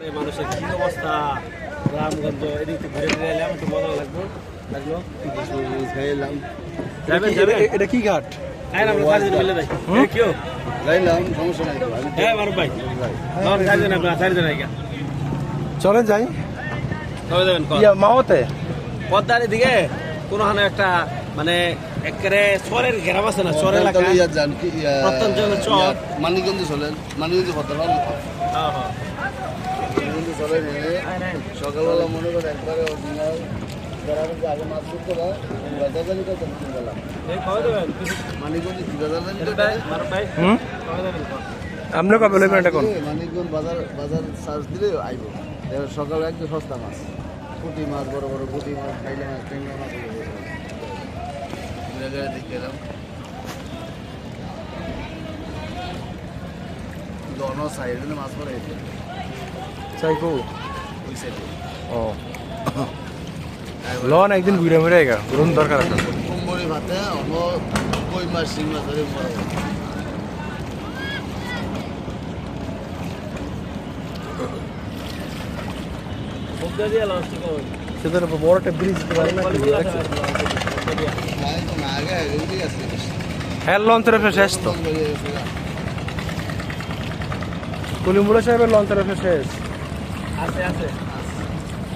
আরে মানুষের কি অবস্থা? গ্রামগঞ্জ এদিক থেকে ঘুরে এলাম একটু মজা লাগল লাগল। যাবেন এটা কি ঘাট? হ্যাঁ চলেন যাই। ইয়া মাওতে। পদ্মার এদিকে কোনো একটা মানে একেবারে চরের ঘেরাম আছে না? এলাকা? মানিকগঞ্জে চলেন মানিকগঞ্জে হ্যাঁ, হ্যাঁ। চলেন সকালবেলা মনে করে একবারে অরিজিনাল আগে মাছ করতে মানিকগঞ্জে কি বাজার আপনি কবে এটা কোন? মানিকগঞ্জ বাজার বাজার সার্চ দিলে আইব। সকালে একদম সস্তা মাছ। পুঁটি মাছ বড় বড় পুঁটি মাছ খাইলে মাছ ট্যাংরা মাছ দেখে এলাম সাইডে মাছ পড়ে সাইডে ও লন একদিন ঘুরে ফিরে গা ঘুরুন দরকার আছে। সেটার উপর বড় একটা ব্রিজ তো না হ্যাঁ লঞ্চের উপরে শেষ তো। কলিমুলা সাহেবের লঞ্চের উপরে শেষ। আছে আছে।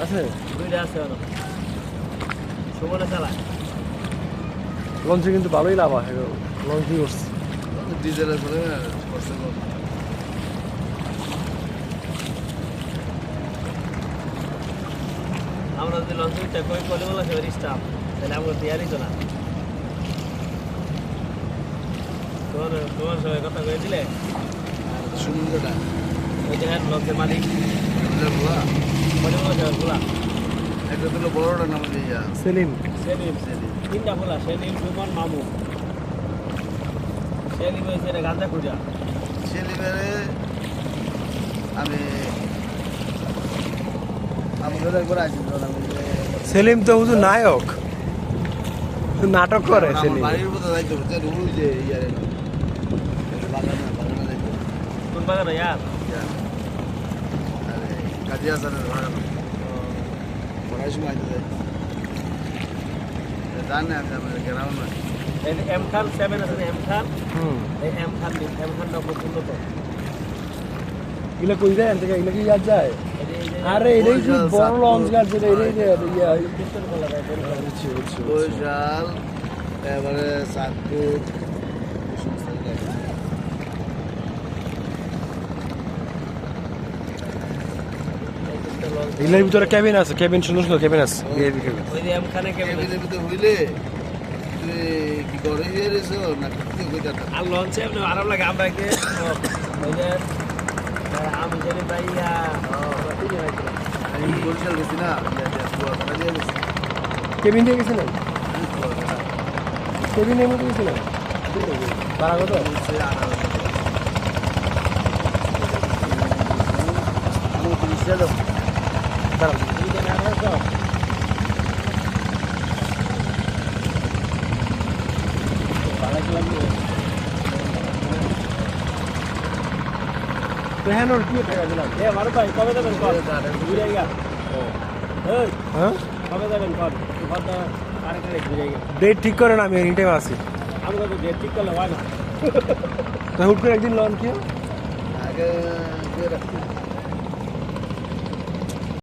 আছে? দুইটা আছে আরও সুমনে চালায় লঞ্চে কিন্তু ভালোই লাভ আছে লঞ্চই করছে কষ্ট কম আমরা যদি লঞ্চ উঠতে কই কলে বলা সে স্টাফ তাহলে আমরা তৈরি তো না তোমার তোমার সঙ্গে কথা কয়ে দিলে? সুন্দরটা ওই যে হ্যাঁ লঞ্চের মালিক। সে একটা বড়টা নাম দিয়া সেলিম। সেলিম তিনটা খোলা সেলিম সুমন মামু সেলিম হয়েছে এটা গাঁজা খুঁজা ছেলেবেলে আমি আমি একবার আসি সেলিম তো হুজুর নায়ক। নাটক করে সেলিম। বাড়ির মতো যাইতে ওই যে ইয়ারে না বাগানে? বাগানে যাইতে কোন বাগান? ইয়ার ইয়া। কাজী হাসানের বাগান পড়ার সময় যাই জানি আমি আমার গ্রাম না এম খান সেভেন আছে এম খান? এই এম খান এম খান নম্বর উন্নত? এগুলো কই যায় থেকে এগুলো কি যায়? আরে এটাই কি বড় লঞ্চ গাছ যেটা এটাই যে ইয়া বরিশাল। এবারে চাঁদপুর এই সমস্ত জায়গায়। এই তিনটা লঞ্চ। এগুলোর ভিতরে ক্যাবিন আছে ক্যাবিন সুন্দর সুন্দর ক্যাবিন আছে ভিআইপি ক্যাবিন ওই যে এম খানে কেমন কেবিনের ভিতরে হইলে কি করে ইয়ে না কি কইতা আর লঞ্চে আরাম লাগে আমরা কি ওই যে আমি জানি ভাইয়া আমি বরিশাল গেছি না ইয়া দিয়া গেছিলেন আমি মধ্যে গেছিলেন ভাড়া কত আঠারো আমি পুলিশ যাব দাঁড়ান তিনজন আঠারোশো। ভাড়া কি লাগবে? তো হ্যাঁ ওর কি টাকা দিলাম এ মারুফ ভাই কবে যাবেন কল ঘুরে গা এই হ্যাঁ কবে যাবেন কল ঘরটা আরেকটা ঘুরে গা ডেট ঠিক করেন আমি এনি টাইম আছি আমি তো ডেট ঠিক করলে হয় না তো হুট